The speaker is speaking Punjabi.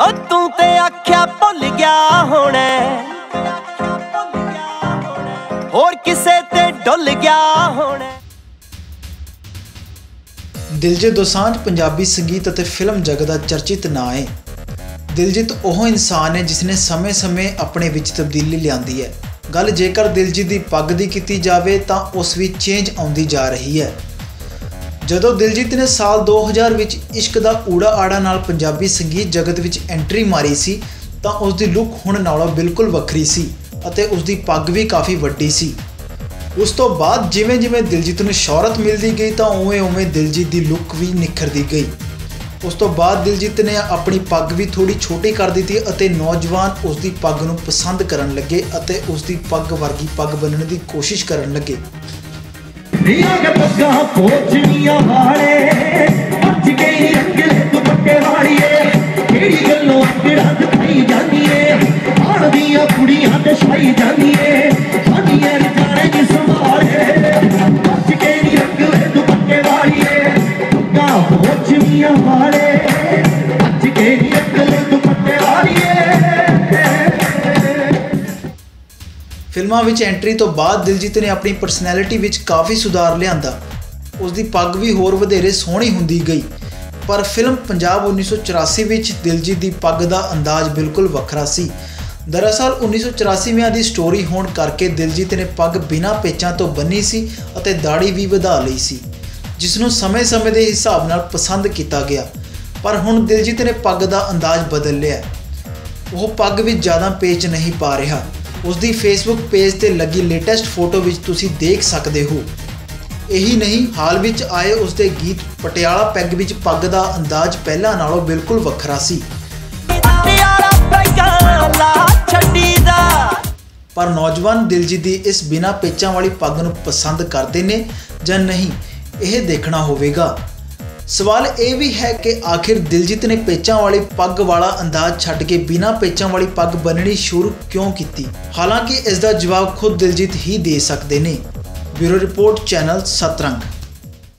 ਓ ਤੂੰ ਤੇ ਆਖਿਆ ਭੁੱਲ ਗਿਆ ਹੋਣਾ। ਹੋਰ ਕਿਸੇ ਤੇ ਡੁੱਲ ਗਿਆ ਹੋਣਾ। ਦਿਲਜੀਤ ਦੋਸਾਂਝ ਪੰਜਾਬੀ ਸੰਗੀਤ ਅਤੇ ਫਿਲਮ ਜਗਤ ਦਾ ਚਰਚਿਤ ਨਾਂ ਹੈ ਦਿਲਜੀਤ ਉਹ ਇਨਸਾਨ ਹੈ ਜਿਸ ਨੇ ਸਮੇਂ-ਸਮੇਂ ਆਪਣੇ ਵਿੱਚ ਤਬਦੀਲੀ ਲਿਆਂਦੀ ਹੈ ਗੱਲ ਜੇਕਰ ਦਿਲਜੀਤ ਦੀ ਪੱਗ ਦੀ ਕੀਤੀ ਜਾਵੇ ਤਾਂ ਉਸ ਵਿੱਚ ਚੇਂਜ ਆਉਂਦੀ ਜਾ ਰਹੀ ਹੈ ਜਦੋਂ ਦਿਲਜੀਤ ਨੇ ਸਾਲ 2000 ਵਿੱਚ ਇਸ਼ਕ ਦਾ ਊੜਾ ਆੜਾ ਨਾਲ ਪੰਜਾਬੀ ਸੰਗੀਤ ਜਗਤ ਵਿੱਚ ਐਂਟਰੀ ਮਾਰੀ ਸੀ, ਤਾਂ ਉਸ ਦੀ ਲੁੱਕ ਹੁਣ ਨਾਲੋਂ ਬਿਲਕੁਲ ਵੱਖਰੀ ਸੀ ਅਤੇ ਉਸ ਦੀ ਪੱਗ ਵੀ ਕਾਫੀ ਵੱਡੀ ਸੀ। ਉਸ ਤੋਂ ਬਾਅਦ ਜਿਵੇਂ-ਜਿਵੇਂ ਦਿਲਜੀਤ ਨੂੰ ਸ਼ੋਹਰਤ ਮਿਲਦੀ ਗਈ, ਤਾਂ ਉਵੇਂ-ਉਵੇਂ ਦਿਲਜੀਤ ਦੀ ਲੁੱਕ ਵੀ ਨਿਖਰਦੀ ਗਈ। ਉਸ ਤੋਂ ਬਾਅਦ ਦਿਲਜੀਤ ਨੇ ਆਪਣੀ ਪੱਗ ਵੀ ਥੋੜੀ ਛੋਟੀ ਕਰ ਦਿੱਤੀ ਅਤੇ ਨੌਜਵਾਨ ਉਸ ਦੀ ਪੱਗ ਨੂੰ ਪਸੰਦ ਕਰਨ ਲੱਗੇ ਅਤੇ ਉਸ ਦੀ ਪੱਗ ਵਰਗੀ ਪੱਗ ਬੰਨਣ ਦੀ ਕੋਸ਼ਿਸ਼ ਕਰਨ ਲੱਗੇ। ਦੀਆਂ ਪੱਗਾਂ ਪੋਚਣੀਆਂ ਵਾਲੇ। ਅੱਜ ਗਈ ਅਕਲ ਦੁਪੱਟੇ ਵਾਲੀਏ। ਕਿਹੜੀ ਗੱਲੋਂ ਅਕੜਾਂ ਦਿਖਾਈ ਜਾਂਦੀਏ? ਆਣ ਦੀਆਂ ਕੁੜੀਆਂ ਤੇ ਛਾਈ ਜਾਂਦੀਏ। ਸਾਡੀਆਂ ਜਾਣੇ ਦੀ ਸੰਭਾਲੇ ਅੱਜ ਗਈ ਅਕਲ ਦੁਪੱਟੇ ਵਾਲੀਏ। ਪੱਗਾਂ ਪੋਚਣੀਆਂ ਵਾਲੇ। ਅੱਜ ਗਈ ਅਕਲ ਫਿਲਮਾਂ ਵਿੱਚ ਐਂਟਰੀ ਤੋਂ ਬਾਅਦ ਦਿਲਜੀਤ ਨੇ ਆਪਣੀ ਪਰਸਨੈਲਿਟੀ ਵਿੱਚ ਕਾਫੀ ਸੁਧਾਰ ਲਿਆਂਦਾ। ਉਸ ਦੀ ਪੱਗ ਵੀ ਹੋਰ ਵਧੇਰੇ ਸੋਹਣੀ ਹੁੰਦੀ ਗਈ। ਪਰ ਫਿਲਮ ਪੰਜਾਬ 1984 ਵਿੱਚ ਦਿਲਜੀਤ ਦੀ ਪੱਗ ਦਾ ਅੰਦਾਜ਼ ਬਿਲਕੁਲ ਵੱਖਰਾ ਸੀ। ਦਰਅਸਲ 1984ਵਿਆਂ ਦੀ ਸਟੋਰੀ ਹੋਣ ਕਰਕੇ ਦਿਲਜੀਤ ਨੇ ਪੱਗ ਬਿਨਾਂ ਪੇਚਾਂ ਤੋਂ ਬੰਨੀ ਸੀ ਅਤੇ ਦਾੜੀ ਵੀ ਵਧਾ ਲਈ ਸੀ ਜਿਸ ਨੂੰ ਸਮੇਂ-ਸਮੇਂ ਦੇ ਹਿਸਾਬ ਨਾਲ ਪਸੰਦ ਕੀਤਾ ਗਿਆ। ਪਰ ਹੁਣ ਦਿਲਜੀਤ ਨੇ ਪੱਗ ਦਾ ਅੰਦਾਜ਼ ਬਦਲ ਲਿਆ। ਉਹ ਪੱਗ ਵਿੱਚ ਜ਼ਿਆਦਾ ਪੇਚ ਨਹੀਂ ਪਾ ਰਿਹਾ। ਉਸ ਦੀ ਫੇਸਬੁੱਕ ਪੇਜ ਤੇ ਲੱਗੀ ਲੇਟੈਸਟ ਫੋਟੋ ਵਿੱਚ ਤੁਸੀਂ ਦੇਖ ਸਕਦੇ ਹੋ। ਇਹੀ ਨਹੀਂ, ਹਾਲ ਵਿੱਚ ਆਏ ਉਸ ਦੇ ਗੀਤ ਪਟਿਆਲਾ ਪੈਗ ਵਿੱਚ ਪੱਗ ਦਾ ਅੰਦਾਜ਼ ਪਹਿਲਾਂ ਨਾਲੋਂ ਬਿਲਕੁਲ ਵੱਖਰਾ ਸੀ। ਪਰ ਨੌਜਵਾਨ ਦਿਲਜੀਤ ਦੀ ਇਸ ਬਿਨਾਂ ਪੇਚਾਂ ਵਾਲੀ ਪੱਗ ਨੂੰ ਪਸੰਦ ਕਰਦੇ ਨੇ ਜਾਂ ਨਹੀਂ, ਇਹ ਦੇਖਣਾ ਹੋਵੇਗਾ। ਸਵਾਲ ਇਹ ਵੀ ਹੈ ਕਿ ਆਖਿਰ ਦਿਲਜੀਤ ਨੇ ਪੇਚਾਂ ਵਾਲੀ ਪੱਗ ਵਾਲਾ ਅੰਦਾਜ਼ ਛੱਡ ਕੇ ਬਿਨਾਂ ਪੇਚਾਂ ਵਾਲੀ ਪੱਗ ਬੰਨਣੀ ਸ਼ੁਰੂ ਕਿਉਂ ਕੀਤੀ? ਹਾਲਾਂਕਿ ਇਸ ਦਾ ਜਵਾਬ ਖੁਦ ਦਿਲਜੀਤ ਹੀ ਦੇ ਸਕਦੇ ਨੇ। Bureau report, channel Satrang.